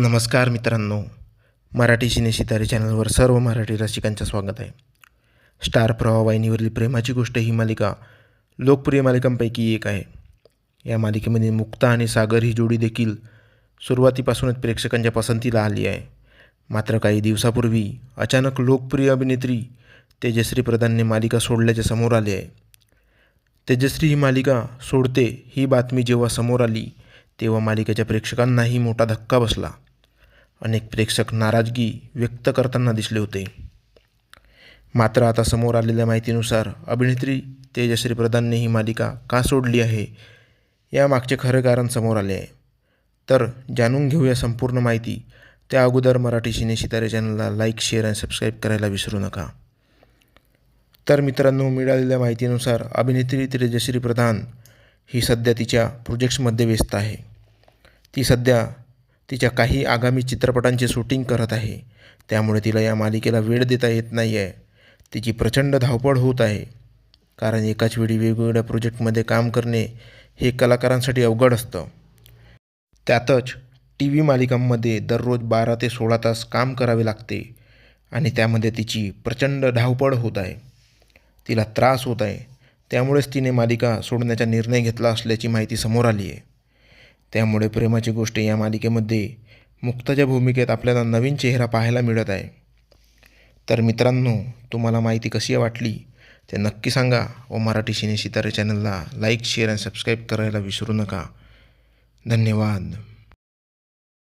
नमस्कार मित्रांनो. मराठी सिनेशितारे चॅनलवर सर्व मराठी रसिकांचं स्वागत आहे. स्टार प्रवाह वाहिनीवरील प्रेमाची गोष्ट ही मालिका लोकप्रिय मालिकांपैकी एक आहे. या मालिकेमध्ये मुक्ता आणि सागर ही जोडी देखील सुरुवातीपासूनच प्रेक्षकांच्या पसंतीला आली आहे. मात्र काही दिवसापूर्वी अचानक लोकप्रिय अभिनेत्री तेजश्री प्रधानने मालिका सोडल्याचे समोर आले आहे. तेजश्री ही मालिका सोडते ही बातमी जेव्हा समोर आली तेव्हा मालिकेच्या प्रेक्षकांनाही मोठा धक्का बसला. अनेक प्रेक्षक नाराजगी व्यक्त करताना दिसले होते. मात्र आता समोर आलेल्या माहितीनुसार अभिनेत्री तेजश्री प्रधानने ही मालिका का सोडली आहे? यामागचे खरं कारण समोर आले आहे. तर जाणून घेऊया संपूर्ण माहिती. त्या अगोदर मराठी सिने सितारे चॅनलला लाईक शेअर आणि सबस्क्राईब करायला विसरू नका. तर मित्रांनो मिळालेल्या माहितीनुसार अभिनेत्री तेजश्री प्रधान ही सध्या तिच्या प्रोजेक्ट्समध्ये व्यस्त आहे. ती सध्या तिच्या काही आगामी चित्रपटांचे शूटिंग करत आहे. त्यामुळे तिला या मालिकेला वेळ देता येत नाही आहे तिची प्रचंड धावपळ होत आहे. कारण एकाच वेळी वेगवेगळ्या प्रोजेक्टमध्ये काम करणे हे कलाकारांसाठी अवघड असतं. त्यातच टी व्ही मालिकांमध्ये दररोज बारा ते सोळा तास काम करावे लागते आणि त्यामध्ये तिची प्रचंड धावपळ होत आहे. तिला त्रास होत आहे. त्यामुळेच तिने मालिका सोडण्याचा निर्णय घेतला असल्याची माहिती समोर आली आहे त्यामुळे प्रेमाची गोष्ट या मालिकेमध्ये मुक्ताच्या भूमिकेत आपल्याला नवीन चेहरा पाहायला मिळत आहे. तर मित्रांनो तुम्हाला माहिती कशी वाटली ते नक्की सांगा व मराठी सिने सितारे चॅनलला लाईक शेअर आणि सबस्क्राईब करायला विसरू नका. धन्यवाद.